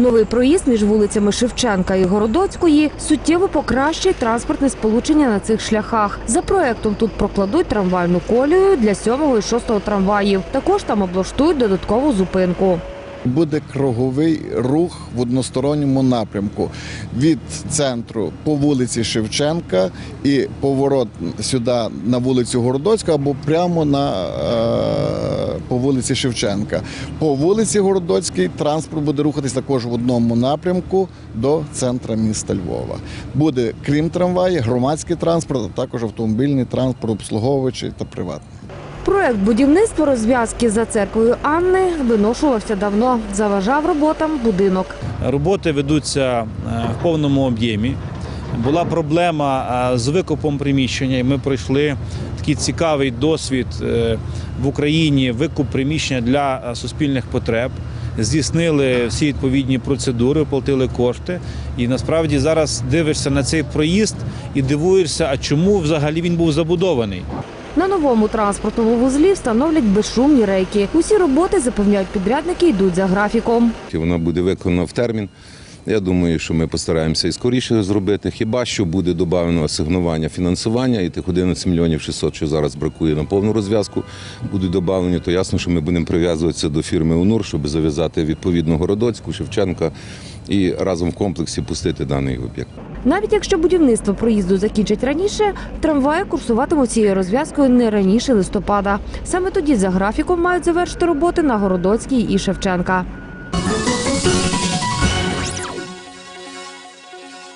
Новий проїзд між вулицями Шевченка і Городоцької суттєво покращить транспортне сполучення на цих шляхах. За проектом тут прокладуть трамвайну колію для 7 і 6 трамваїв. Також там облаштують додаткову зупинку. Буде круговий рух в односторонньому напрямку від центру по вулиці Шевченка і поворот сюди на вулицю Городоцька або прямо на е, по вулиці Шевченка. По вулиці Городоцькій транспорт буде рухатись також в одному напрямку до центра міста Львова. Буде крім трамваї, громадський транспорт, а також автомобільний транспорт, обслуговуючий та приватний. Проект будівництва розв'язки за церквою Анни виношувався давно. Заважав роботам будинок. Роботи ведуться е, в повному об'ємі. Була проблема з викупом приміщення. і Ми пройшли такий цікавий досвід е, в Україні викуп приміщення для е, суспільних потреб. Здійснили всі відповідні процедури, оплатили кошти. І насправді зараз дивишся на цей проїзд і дивуєшся, а чому взагалі він був забудований. На новому транспортному вузлі встановлять безшумні рейки. Усі роботи запевняють підрядники, йдуть за графіком. Вона буде виконана в термін. Я думаю, що ми постараємося і скоріше зробити. Хіба що буде додано асигнування фінансування, і тих 11 мільйонів 600, що зараз бракує на повну розв'язку, будуть додавлені, то ясно, що ми будемо прив'язуватися до фірми УНУР, щоб зав'язати відповідно Городоцьку, Шевченка і разом в комплексі пустити даний об'єкт. Навіть якщо будівництво проїзду закінчать раніше, трамваї курсуватимуть цією розв'язкою не раніше листопада. Саме тоді за графіком мають завершити роботи на Городоцькій і Шевченка.